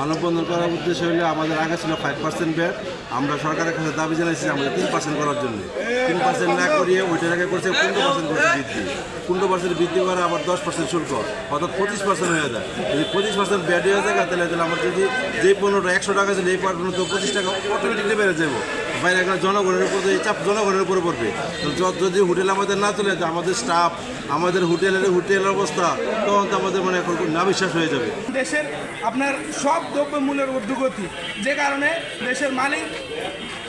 মানববন্ধন করার উদ্দেশ্য হলে আমাদের আগে ছিল ফাইভ পার্সেন্ট ব্যাট আমরা সরকারের কাছে দাবি জানাইছি আমাদের তিন পার্সেন্ট করার জন্য। তিন পার্সেন্ট না করিয়ে ওইটার আগে করছে পনেরো পার্সেন্ট করছে বৃদ্ধি। পনেরো পার্সেন্ট বৃদ্ধি করে আবার দশ পার্সেন্ট শুল্ক। অর্থাৎ পঁচিশ পার্সেন্ট হয়ে যায়। যদি পঁচিশ পার্সেন্ট ব্যাট হয়ে যায়, তাহলে আমার যদি যেই পনেরোটা, একশো টাকা ছিল এই তো পঁচিশ টাকা অটোমেটিকলি বেড়ে যাব বাইরে একটা জনগণের উপর চাপ, জনগণের উপরে পড়বে। যদি হোটেল আমাদের না চলে আমাদের স্টাফ আমাদের হোটেলের হোটেলের অবস্থা, তখন তো আমাদের মানে এখন না বিশ্বাস হয়ে যাবে। দেশের আপনার সব দ্রব্যমূল্যের ঊর্ধ্বগতি, যে কারণে দেশের মালিক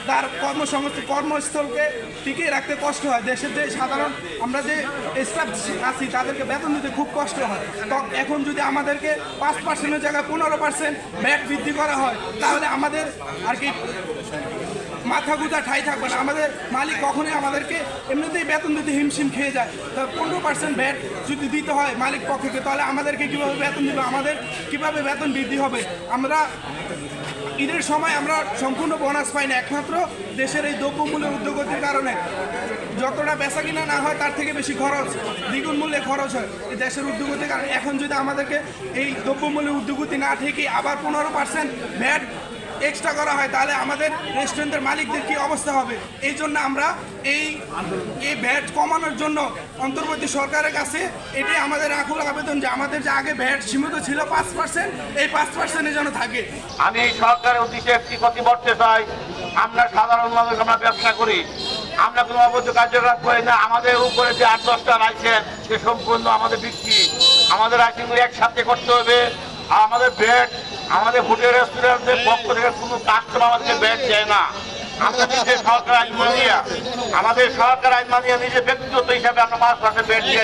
তার কর্মসংস্থান কর্মস্থলকে টিকিয়ে রাখতে কষ্ট হয়। দেশের যে সাধারণ আমরা যে স্টাফ আছি, তাদেরকে বেতন দিতে খুব কষ্ট হয়। তো এখন যদি আমাদেরকে পাঁচ পার্সেন্টের জায়গায় পনেরো পার্সেন্ট ব্যাট বৃদ্ধি করা হয়, তাহলে আমাদের আর কি মাথা গুঁজা ঠাই থাকবে না। আমাদের মালিক কখনোই আমাদেরকে এমনিতেই বেতন দিতে হিমশিম খেয়ে যায়। তা পনেরো পার্সেন্ট ভ্যাট যদি দিতে হয় মালিক পক্ষকে তাহলে আমাদেরকে কীভাবে বেতন দিবে? আমাদের কীভাবে বেতন বৃদ্ধি হবে? আমরা ঈদের সময় আমরা সম্পূর্ণ বোনাস পাই না। একমাত্র দেশের এই দ্রব্যমূল্যের উদ্যোগতির কারণে। যতটা বেচা কিনা না হয়, তার থেকে বেশি খরচ, দ্বিগুণ মূল্যে খরচ হয় এই দেশের উদ্যোগতির কারণে। এখন যদি আমাদেরকে এই দ্রব্যমূল্যের উদ্যোগতি না থেকে আবার পনেরো পার্সেন্ট ভ্যাট এক্সট্রা করা হয়, তাহলে আমাদের রেস্টুরেন্টের মালিকদের কি অবস্থা হবে? এই জন্য আমরা এই এই ভ্যাট কমানোর জন্য অন্তর্বর্তী সরকারের কাছে এটাই আমাদের আকুল আবেদন যে আমাদের যে আগে ভ্যাট সীমিত ছিল পাঁচ পার্সেন্ট এই পাঁচ পার্সেন্টে যেন থাকে। আমি এই সরকারের উদ্দেশ্যে একটি কথা বলতে চাই, আমরা সাধারণ মানুষ, আমরা ব্যবসা করি। আমরা কোনো অবৈধ কার্যকলাপ করি না, আমাদের উপরে যে আট দশটা লাইসেন্স সে সম্পূর্ণ আমাদের বিক্রি। আমাদের লাইসেন্সগুলো একসাথে করতে হবে, আর আমাদের বেড আমাদের হোটেল রেস্টুরেন্টের পক্ষ থেকে কোনো কাস্টমার আমাদেরকে ব্যাগ দেয় না। আমরা নিজে সরকার আইন মানিয়া, আমাদের সরকার আইন মানিয়া নিজে ব্যক্তিগত হিসাবে আমরা পাঁচ মাসে বেড দিয়ে